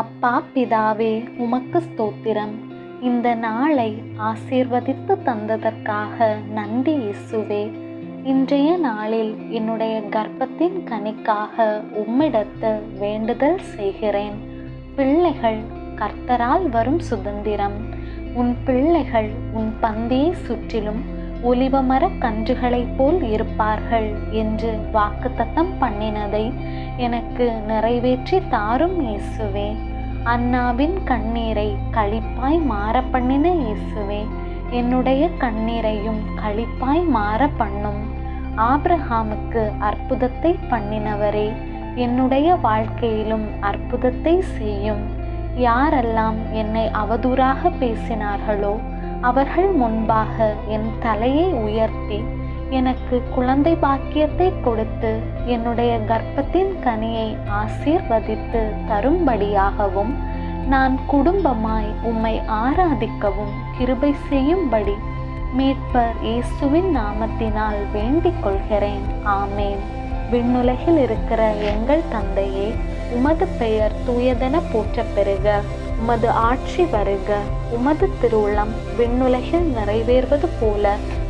அப்பா பிதாவே உமக்கு ஸ்தோத்திரம். இந்த நாளை ஆசீர்வதித்து தந்ததற்காக நன்றி இயேசுவே. இன்றைய நாளில் என்னுடைய கர்ப்பத்தின் கனிக்காக உம்மிடத்து வேண்டுதல் செய்கிறேன். பிள்ளைகள் கர்த்தரால் வரும் சுதந்திரம். உன் பிள்ளைகள் உன் பந்தியை சுற்றிலும் ஒலிவமர கன்றுகளைப் போல் இருப்பார்கள் என்று வாக்குத்தத்தம் பண்ணினதை எனக்கு நிறைவேற்றி தாரும் இயேசுவே. அண்ணாவின் கண்ணீரை களிப்பாய் மாற பண்ணின இயேசுவே என்னுடைய கண்ணீரையும் களிப்பாய் மாற பண்ணும் ஆப்ரஹாமுக்கு அற்புதத்தை பண்ணினவரே என்னுடைய வாழ்க்கையிலும் அற்புதத்தை செய்யும். யாரெல்லாம் என்னை அவதூறாக பேசினார்களோ அவர்கள் முன்பாக என் தலையை உயர்த்தி எனக்கு குழந்தை பாக்கியத்தை கொடுத்து என்னுடைய கர்ப்பத்தின் கனியை ஆசீர்வதித்து தரும்படியாகவும் நான் குடும்பமாய் உம்மை ஆராதிக்கவும் கிருபை செய்யும்படி மீட்பர் இயேசுவின் நாமத்தினால் வேண்டிக் கொள்கிறேன் ஆமேன். விண்ணுலகில் இருக்கிற எங்கள் தந்தையே உமது பெயர் தூயதென போற்றப் பெறுக. உமது ஆட்சி வருக. உமது திருவுளம் விண்ணுலகில் நிறைவேறுவது போல